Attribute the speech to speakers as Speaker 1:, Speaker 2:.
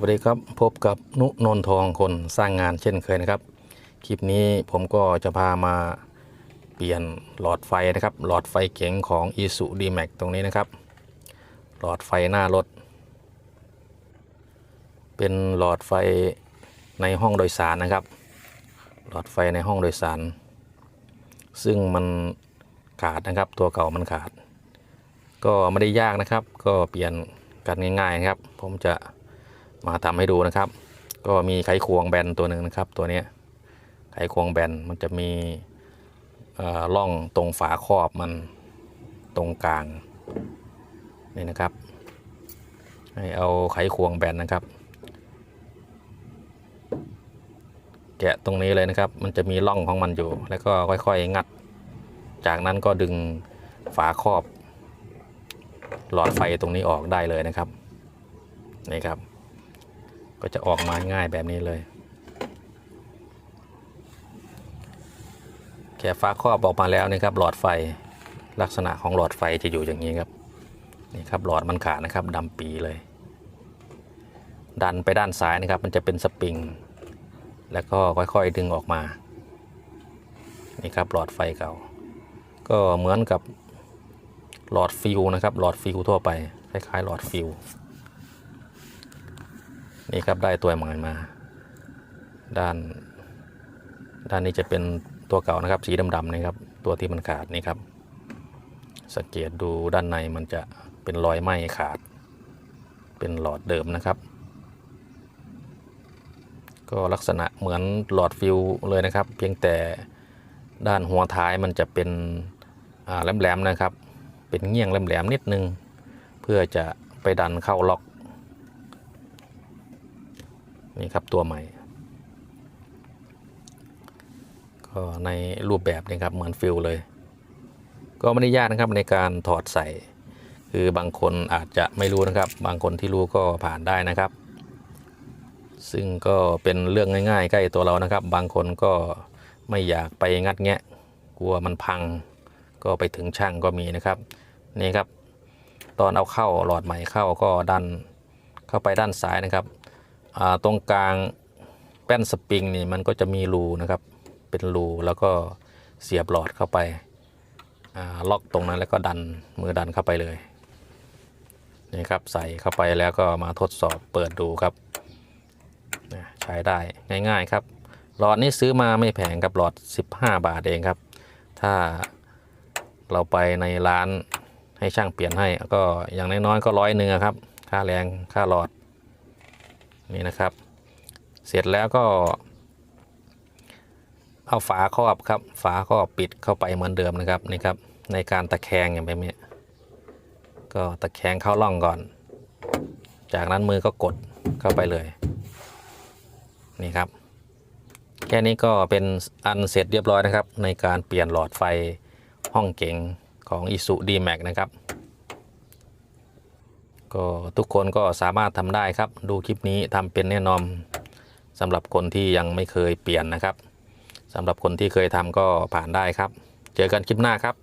Speaker 1: วัสดีครับพบกับนุนนทองคนสร้างงานเช่นเคยนะครับ คลิปนี้ผมก็จะพามาเปลี่ยนหลอดไฟนะครับ หลอดไฟเก๋งของ i s u d m a x ตรงนี้นะครับ หลอดไฟหน้ารถ เป็นหลอดไฟในห้องโดยสารนะครับ หลอดไฟในห้องโดยสาร ซึ่งมันขาดนะครับ ตัวเก่ามันขาด ก็ไม่ได้ยากนะครับ ก็เปลี่ยนกันง่ายๆนะครับ ผมจะ มาทำให้ดูนะครับ ก็มีไขควงแบนตัวหนึ่งนะครับ ตัวนี้ไขควงแบนมันจะมีล่อร่องตรงฝาครอบมันตรงกลางนี่นะครับ ให้เอาไขควงแบนนะครับ แกะตรงนี้เลยนะครับ มันจะมีร่องของมันอยู่ แล้วก็ค่อยๆงัด จากนั้นก็ดึงฝาครอบ หลอดไฟตรงนี้ออกได้เลยนะครับนี่ครับ ก็จะออกมาง่ายแบบนี้เลย แค่ฝาครอบออกมาแล้วนี่ครับหลอดไฟลักษณะของหลอดไฟจะอยู่อย่างนี้ครับนี่ครับหลอดมันขาดนะครับดำปีเลย ดันไปด้านซ้ายนะครับ มันจะเป็นสปริง แล้วก็ค่อยๆดึงออกมานี่ครับหลอดไฟเก่า ก็เหมือนกับหลอดฟิวนะครับหลอดฟิวทั่วไปคล้ายๆหลอดฟิว นี่ครับได้ตัวใหม่มา ด้าน ด้านนี้จะเป็นตัวเก่านะครับ สีดำๆนี่ครับ ตัวที่มันขาดนี่ครับ สังเกตดูด้านในมันจะเป็นรอยไหม้ขาด เป็นหลอดเดิมนะครับ ก็ลักษณะเหมือนหลอดฟิวเลยนะครับ เพียงแต่ด้านหัวท้ายมันจะเป็นแหลมๆนะครับ เป็นเงี้ยงแหลมๆนิดนึง เพื่อจะไปดันเข้าล็อก นี่ครับตัวใหม่ ก็ในรูปแบบนี้ครับเหมือนฟิลเลย ก็ไม่ได้ยากนะครับในการถอดใส่ คือบางคนอาจจะไม่รู้นะครับ บางคนที่รู้ก็ผ่านได้นะครับ ซึ่งก็เป็นเรื่องง่าย ๆ ใกล้ตัวเรานะครับ บางคนก็ไม่อยากไปงัดแงะกลัวมันพัง ก็ไปถึงช่างก็มีนะครับนี่ครับ ตอนเอาเข้าหลอดใหม่เข้าก็ดันเข้าไปด้านซ้ายนะครับ ตรงกลางแป้นสปริงนี่มันก็จะมีรูนะครับ เป็นรูแล้วก็เสียบหลอดเข้าไปาล็อกตรงนั้นแล้วก็ดันมือดันเข้าไปเลยนี่ครับใส่เข้าไปแล้วก็มาทดสอบเปิดดูครับใช้ได้ง่ายๆครับ หลอดนี้ซื้อมาไม่แพงครับหลอด 15 บาทเองครับ ถ้าเราไปในร้านให้ช่างเปลี่ยนให้ก็อย่างน้อยๆก็ร้อยหนึ่งครับ ค่าแรงค่าหลอด นี่นะครับ เสร็จแล้วก็ เอาฝาครอบครับ ฝาครอบปิดเข้าไปเหมือนเดิมนะครับนี่ครับ ในการตะแคงอย่างแบบนี้ก็ตะแคงเข้าร่องก่อน จากนั้นมือก็กดเข้าไปเลย นี่ครับ แค่นี้ก็เป็นอันเสร็จเรียบร้อยนะครับ ในการเปลี่ยนหลอดไฟห้องเก๋งของ i s u d m a x นะครับ ก็ทุกคนก็สามารถทำได้ครับ ดูคลิปนี้ทำเป็นแน่นอนสำหรับคนที่ยังไม่เคยเปลี่ยนนะครับสำหรับคนที่เคยทำก็ผ่านได้ครับ เจอกันคลิปหน้าครับ